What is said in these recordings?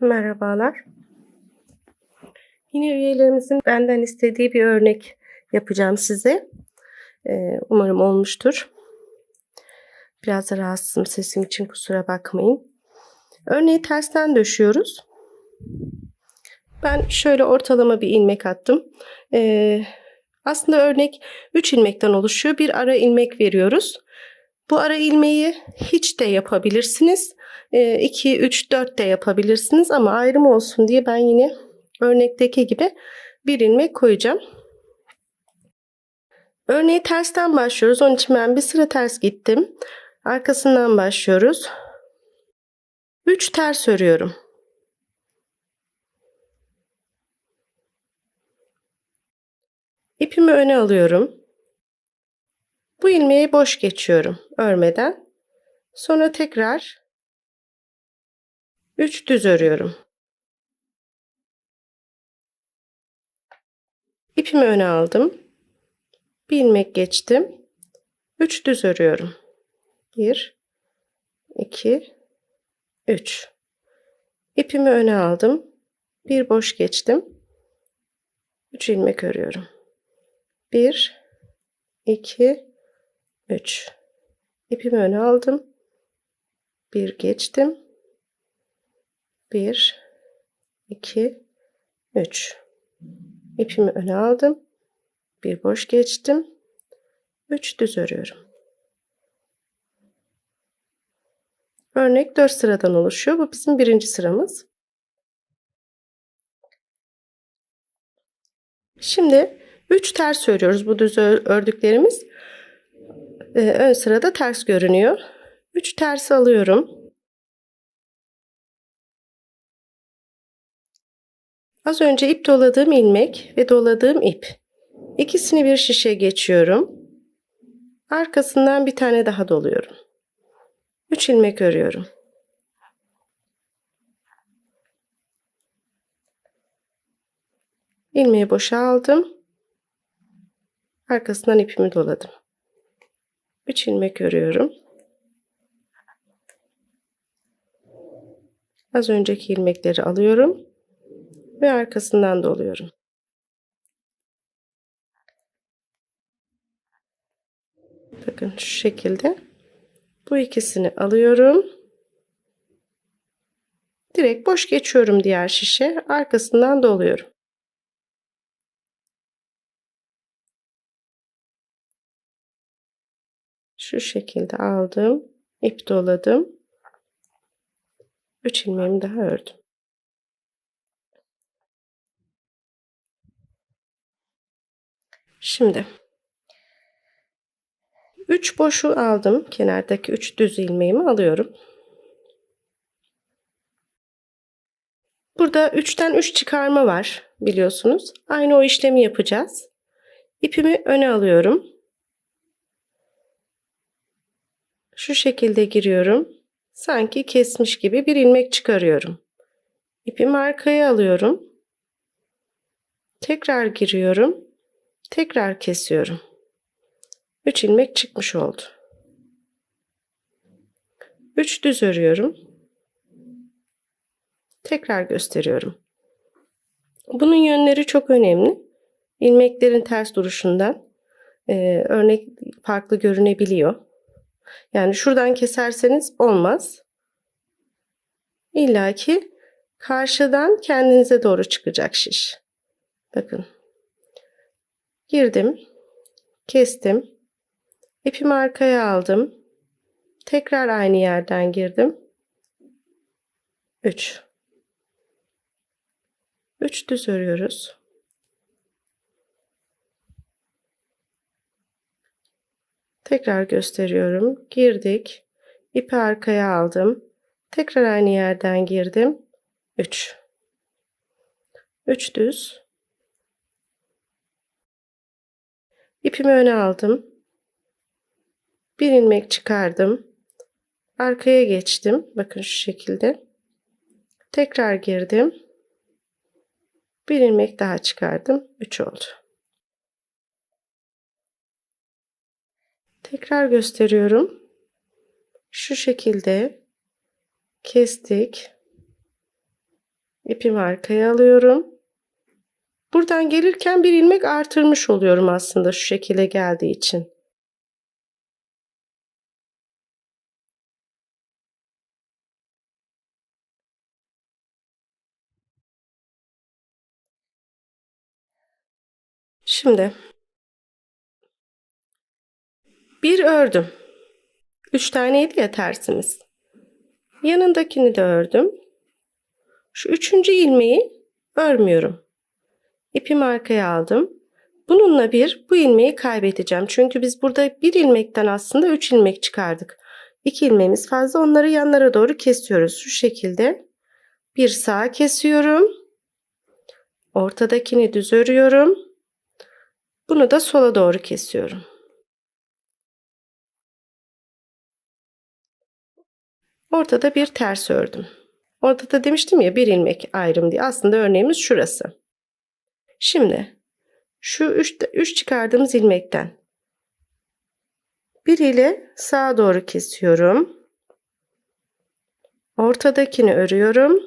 Merhabalar. Yine üyelerimizin benden istediği bir örnek yapacağım size. Ee, umarım olmuştur. Biraz da rahatsızım sesim için kusura bakmayın. Örneği tersten döşüyoruz. Ben şöyle ortalama bir ilmek attım. Ee, aslında örnek 3 ilmekten oluşuyor. Bir ara ilmek veriyoruz. Bu ara ilmeği hiç de yapabilirsiniz. 2, 3, 4 de yapabilirsiniz ama ayrım olsun diye ben yine örnekteki gibi bir ilmek koyacağım. Örneği tersten başlıyoruz. Onun için ben bir sıra ters gittim. Arkasından başlıyoruz. 3 ters örüyorum. İpimi öne alıyorum. Bu ilmeği boş geçiyorum örmeden. Sonra tekrar 3 düz örüyorum. İpimi öne aldım. Bir ilmek geçtim. 3 düz örüyorum. 1 2 3 İpimi öne aldım. Bir boş geçtim. 3 ilmek örüyorum. 1 2 3 İpimi öne aldım. Bir geçtim. 1 2 3 İpimi öne aldım. Bir boş geçtim. 3 düz örüyorum. Örnek 4 sıradan oluşuyor. Bu bizim birinci sıramız. Şimdi 3 ters örüyoruz. Bu düz ördüklerimiz ee, ön sırada ters görünüyor. 3 ters alıyorum. Az önce ip doladığım ilmek ve doladığım ip. İkisini bir şişe geçiyorum. Arkasından bir tane daha doluyorum. 3 ilmek örüyorum. İlmeği boşa aldım. Arkasından ipimi doladım. 3 ilmek örüyorum. Az önceki ilmekleri alıyorum ve arkasından doluyorum. Bakın şu şekilde bu ikisini alıyorum. Direkt boş geçiyorum diğer şişe. Arkasından doluyorum. Şu şekilde aldım. ip doladım. 3 ilmeğimi daha ördüm. Şimdi 3 boşu aldım. Kenardaki 3 düz ilmeğimi alıyorum. Burada 3'ten 3 çıkarma var biliyorsunuz. Aynı o işlemi yapacağız. İpimi öne alıyorum. Şu şekilde giriyorum. Sanki kesmiş gibi bir ilmek çıkarıyorum. İpimi arkaya alıyorum. Tekrar giriyorum. Tekrar kesiyorum. 3 ilmek çıkmış oldu. 3 düz örüyorum. Tekrar gösteriyorum. Bunun yönleri çok önemli. İlmeklerin ters duruşundan e, örnek farklı görünebiliyor. Yani şuradan keserseniz olmaz. İlla ki karşıdan kendinize doğru çıkacak şiş. Bakın. Girdim. Kestim. İpimi arkaya aldım. Tekrar aynı yerden girdim. 3. 3 düz örüyoruz. Tekrar gösteriyorum. Girdik. İpi arkaya aldım. Tekrar aynı yerden girdim. 3. 3 düz. İpimi öne aldım. Bir ilmek çıkardım. Arkaya geçtim. Bakın şu şekilde. Tekrar girdim. Bir ilmek daha çıkardım. 3 oldu. Tekrar gösteriyorum. Şu şekilde kestik. İpimi arkaya alıyorum. Buradan gelirken bir ilmek artırmış oluyorum aslında şu şekilde geldiği için. Şimdi bir ördüm. Üç taneydi ya tersimiz. Yanındakini de ördüm. Şu üçüncü ilmeği örmüyorum. İpimi arkaya aldım. Bununla bir bu ilmeği kaybedeceğim. Çünkü biz burada bir ilmekten aslında üç ilmek çıkardık. İki ilmeğimiz fazla onları yanlara doğru kesiyoruz. Şu şekilde bir sağ kesiyorum. Ortadakini düz örüyorum. Bunu da sola doğru kesiyorum. Ortada bir ters ördüm. Ortada demiştim ya bir ilmek ayrım diye. Aslında örneğimiz şurası. Şimdi şu üç, üç çıkardığımız ilmekten bir ile sağa doğru kesiyorum. Ortadakini örüyorum.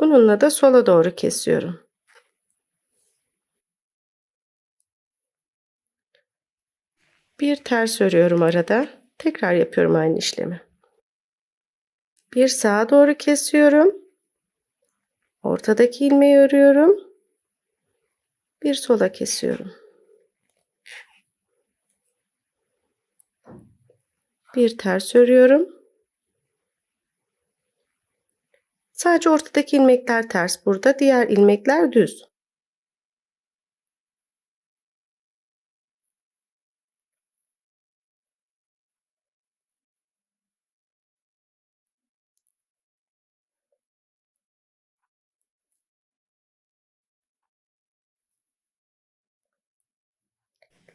Bununla da sola doğru kesiyorum. Bir ters örüyorum arada. Tekrar yapıyorum aynı işlemi. Bir sağa doğru kesiyorum. Ortadaki ilmeği örüyorum. Bir sola kesiyorum. Bir ters örüyorum. Sadece ortadaki ilmekler ters burada. Diğer ilmekler düz.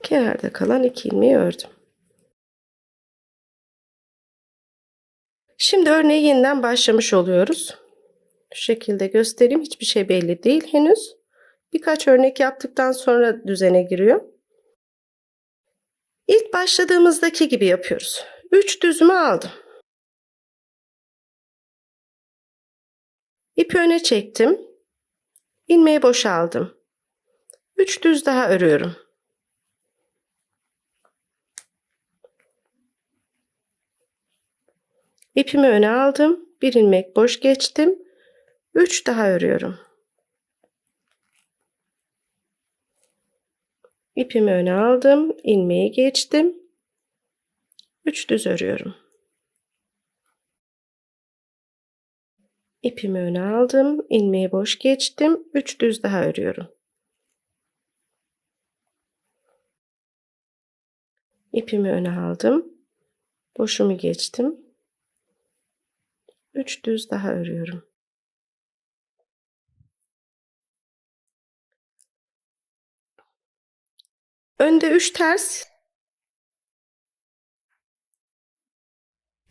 Kenarda kalan iki ilmeği ördüm. Şimdi örneği yeniden başlamış oluyoruz. Şu şekilde göstereyim. Hiçbir şey belli değil henüz. Birkaç örnek yaptıktan sonra düzene giriyor. İlk başladığımızdaki gibi yapıyoruz. 3 düzümü aldım. İpi öne çektim. İlmeği boşaldım. 3 düz daha örüyorum. İpimi öne aldım. Bir ilmek boş geçtim. 3 daha örüyorum. İpimi öne aldım. ilmeği geçtim. 3 düz örüyorum. İpimi öne aldım. ilmeği boş geçtim. 3 düz daha örüyorum. İpimi öne aldım. Boşumu geçtim. 3 düz daha örüyorum. Önde 3 ters.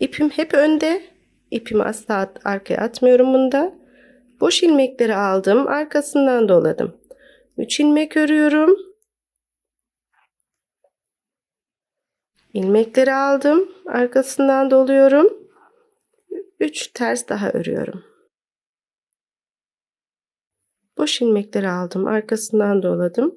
İpim hep önde. İpimi asla arkaya atmıyorum bunda. Boş ilmekleri aldım. Arkasından doladım. 3 ilmek örüyorum. İlmekleri aldım. Arkasından doluyorum. 3 ters daha örüyorum. Boş ilmekleri aldım. Arkasından doladım.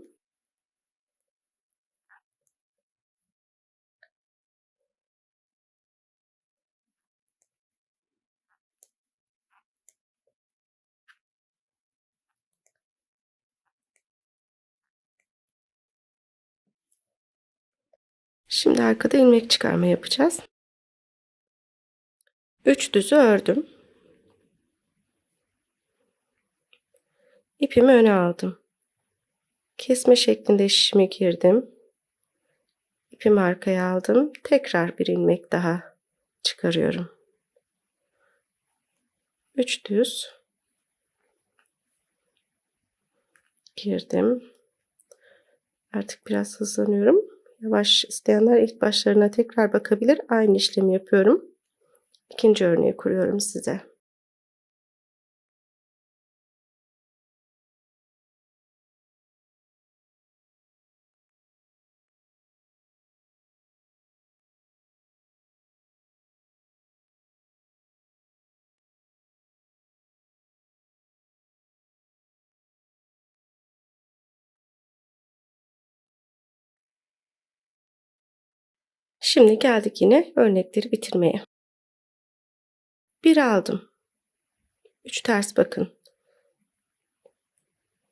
Şimdi arkada ilmek çıkarma yapacağız. 3 düzü ördüm. İpimi öne aldım. Kesme şeklinde şişime girdim. İpimi arkaya aldım. Tekrar bir ilmek daha çıkarıyorum. 3 düz girdim. Artık biraz hızlanıyorum. Yavaş isteyenler ilk başlarına tekrar bakabilir. Aynı işlemi yapıyorum. İkinci örneği kuruyorum size. Şimdi geldik yine örnekleri bitirmeye. Bir aldım. Üç ters bakın.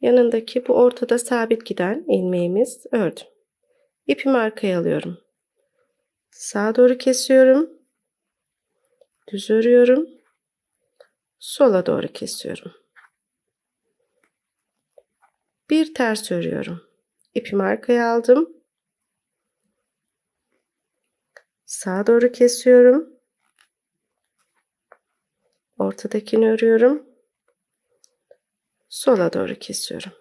Yanındaki bu ortada sabit giden ilmeğimiz ördüm. İpimi arkaya alıyorum. Sağa doğru kesiyorum. Düz örüyorum. Sola doğru kesiyorum. Bir ters örüyorum. İpimi arkaya aldım. Sağa doğru kesiyorum. Ortadakini örüyorum. Sola doğru kesiyorum.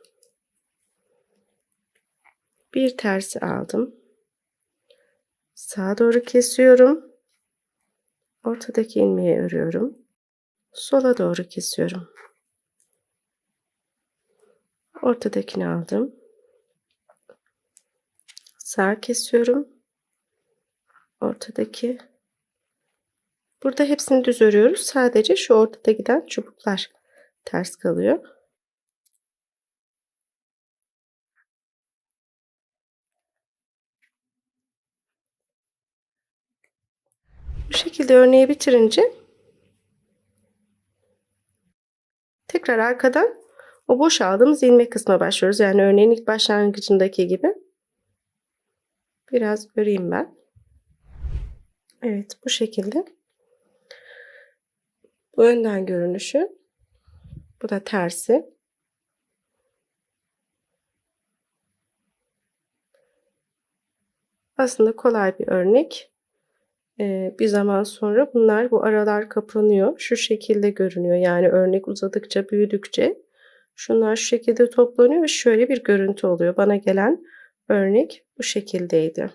Bir tersi aldım. Sağa doğru kesiyorum. Ortadaki ilmeği örüyorum. Sola doğru kesiyorum. Ortadakini aldım. Sağ kesiyorum. Ortadaki. Burada hepsini düz örüyoruz. Sadece şu ortada giden çubuklar ters kalıyor. Bu şekilde örneği bitirince tekrar arkadan o boş aldığımız ilmek kısmına başlıyoruz. Yani örneğin ilk başlangıcındaki gibi. Biraz öreyim ben. Evet bu şekilde. Bu önden görünüşü. Bu da tersi. Aslında kolay bir örnek. Ee, bir zaman sonra bunlar bu aralar kapanıyor. Şu şekilde görünüyor. Yani örnek uzadıkça büyüdükçe şunlar şu şekilde toplanıyor ve şöyle bir görüntü oluyor. Bana gelen örnek bu şekildeydi.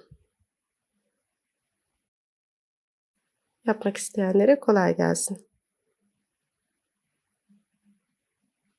Yapmak isteyenlere kolay gelsin.